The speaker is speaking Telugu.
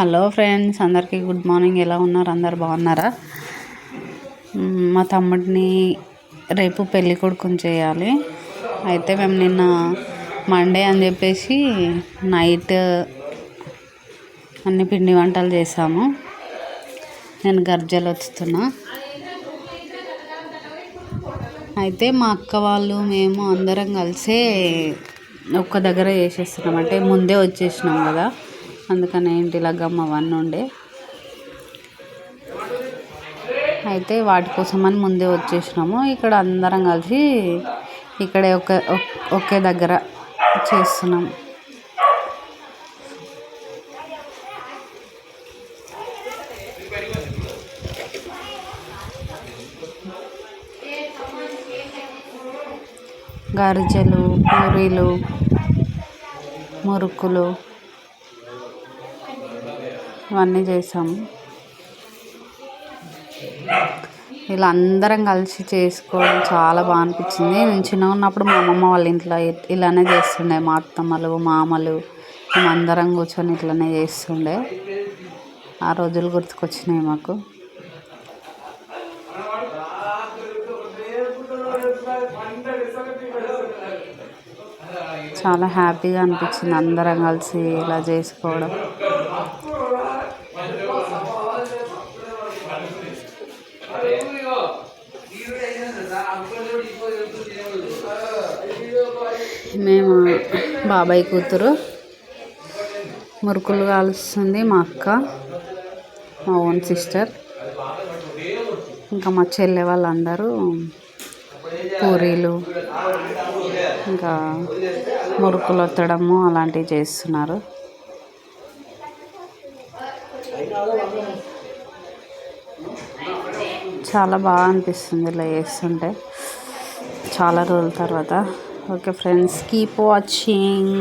హలో ఫ్రెండ్స్ అందరికీ గుడ్ మార్నింగ్. ఎలా ఉన్నారు? అందరు బాగున్నారా? మా తమ్ముడిని రేపు పెళ్ళి కొడుకుని చేయాలి. అయితే మేము నిన్న మండే అని చెప్పేసి నైట్ అన్ని పిండి వంటలు చేసాము. నేను గర్జలు వచ్చుతున్నా అయితే మా అక్క వాళ్ళు మేము అందరం కలిసే ఒక్క దగ్గర చేసేస్తున్నాం. అంటే ముందే వచ్చేసినాం కదా. అందుకని ఇంటి లగ్గమ్మ అవన్నీ ఉండే. అయితే వాటి అని ముందే వచ్చేసినాము. ఇక్కడ అందరం కలిసి ఇక్కడే ఒక ఒకే దగ్గర చేస్తున్నాం. గారిజలు పూరీలు మురుకులు ఇవన్నీ చేసాము ఇలా అందరం కలిసి చేసుకోవడం చాలా బాగా అనిపించింది. నేను చిన్నగా ఉన్నప్పుడు మా అమ్మమ్మ వాళ్ళ ఇంట్లో ఇలానే చేస్తుండే. మా అత్తమ్మలు మామలు మేమందరం కూర్చొని ఇట్లనే చేస్తుండే. ఆ రోజులు గుర్తుకొచ్చినాయి మాకు. చాలా హ్యాపీగా అనిపించింది అందరం కలిసి ఇలా చేసుకోవడం. మేము బాబాయ్ కూతురు. మురుకులు కాలుస్తుంది మా అక్క మా ఓన్ సిస్టర్. ఇంకా మా చెల్లె వాళ్ళందరూ పూరీలు ఇంకా మురుకులు ఒత్తడము అలాంటివి చేస్తున్నారు. చాలా బాగా అనిపిస్తుంది ఇలా చేస్తుంటే. చాలా రోజుల తర్వాత. Okay friends keep watching